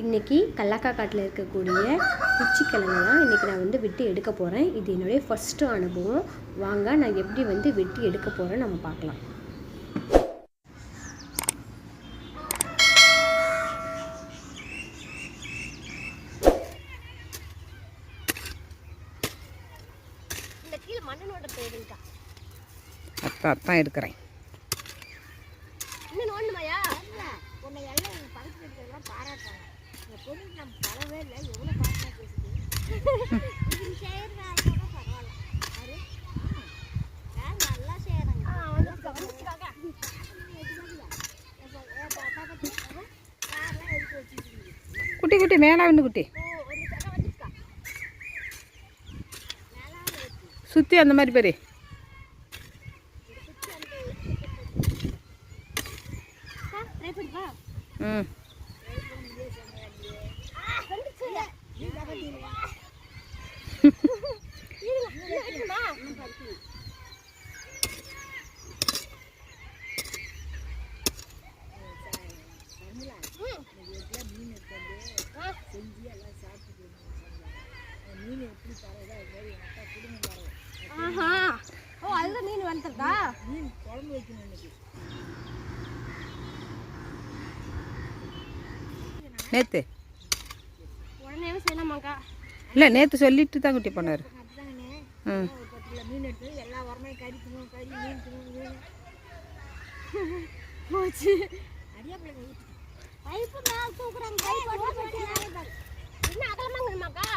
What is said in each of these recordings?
இன்றைக்கி கல்லக்கா காட்டில் இருக்கக்கூடிய குச்சிக்கிழங்கு தான் இன்றைக்கி நான் வந்து வெட்டி எடுக்க போகிறேன் இது என்னுடைய ஃபஸ்ட்டு அனுபவம். வாங்க நான் எப்படி வந்து வெட்டி எடுக்க போகிறேன் நம்ம பார்க்கலாம். அத்தான் அத்தான் எடுக்கிறேன் இன்னும் நோண்டுமாயா உன்னை எல்லாம் எங்கள் பக்கத்தில் இருக்கிறதெல்லாம் பாராட்டுறாங்க இந்த பொண்ணு நம்ம பரவே இல்லை எவ்வளோ பாசமாக பேசுது இது செய்கிறதால கூட பரவாயில்ல அது வேலை நல்லா செய்கிறாங்க காரெல்லாம் எடுத்து வச்சுருக்கீங்க குட்டி குட்டி மேலே வந்து குட்டி ஓ ஒரு சக்கை வந்துருக்கா மேலாவில் இருக்கு சுற்றி அந்த மாதிரி பேர் ட்ரை பண்ணிப்பா ம் ஆஹா. ஓ அதுதான் மீன் வந்துருக்கா மீன் குழம்பு வைக்கணும் இன்னைக்கு. நேற்று உடனே செய்யலாமாக்கா? இல்லை நேற்று சொல்லிட்டு தான் குட்டி பண்ணார் அப்படிதாங்கண்ணே ம் மீன் எடுத்து எல்லா உரமையும் கறி திணும் கறி மீன் திணும் போச்சு. அடியாப்பிள்ளை ஊற்றி பைப்பு மேலே தூக்குறாங்க. கை போட்டு என்ன அகலமாங்கம்மாக்கா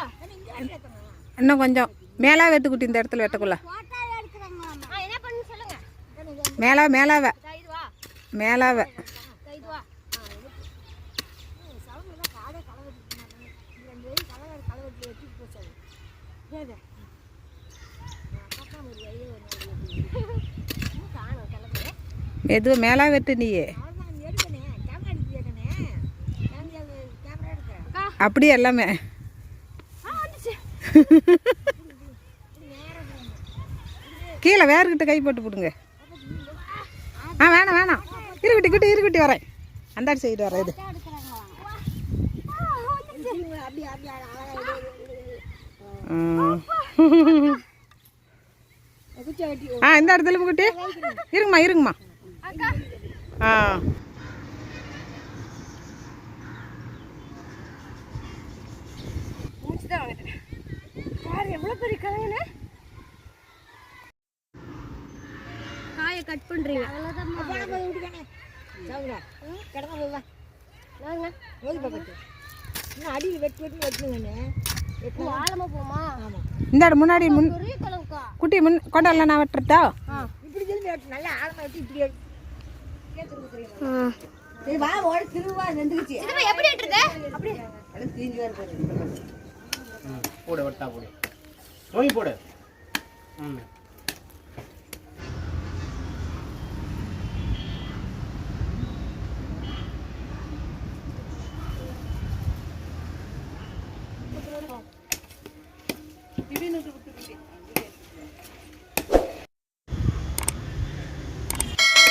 இன்னும் கொஞ்சம். மேலே வெட்டு குட்டி இந்த இடத்துல வெட்டக்குள்ள. மேலே மேலாவ. அக்கா, மேலாவ. எதுவும் மேலே வெட்டு நீயே. கேமரா கேமரா அப்படி எல்லாமே. கீழே வேறுகிட்ட கை போட்டு போடுங்க. ஆ வேணாம் வேணாம். இருக்குட்டி குட்டி இருக்குட்டி வரேன். அந்த சைடு வரேன் இது. ஆ. இந்த இடத்துல குட்டி இருங்கம்மா இருங்கம்மா. ஆ. பெரிய கிழங்குன்னு காயை கட் பண்ணுறீங்க அடியில் வெட்டி வெட்டி வெட்டணும் ஆழமாக போமா ஆமாம் இந்த முன்னாடி முன் குட்டி முன் கொண்டாடல நான் வெட்டுறதா? இப்படி திரும்பி வெட்டு நல்லா ஆழமாக வெட்டி இப்படி சரி வா ஓட திருவா நின்றுக்குச்சு. போடு வட்டா போடு. நோய் போடு. ம்.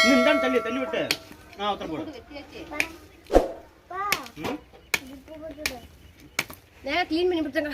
இந்தாண்டு தள்ளி தள்ளி விட்டு. ஆ ஒருத்தர் போடு. ம்? நேரம் க்ளீன் பண்ணி கொடுத்தாங்க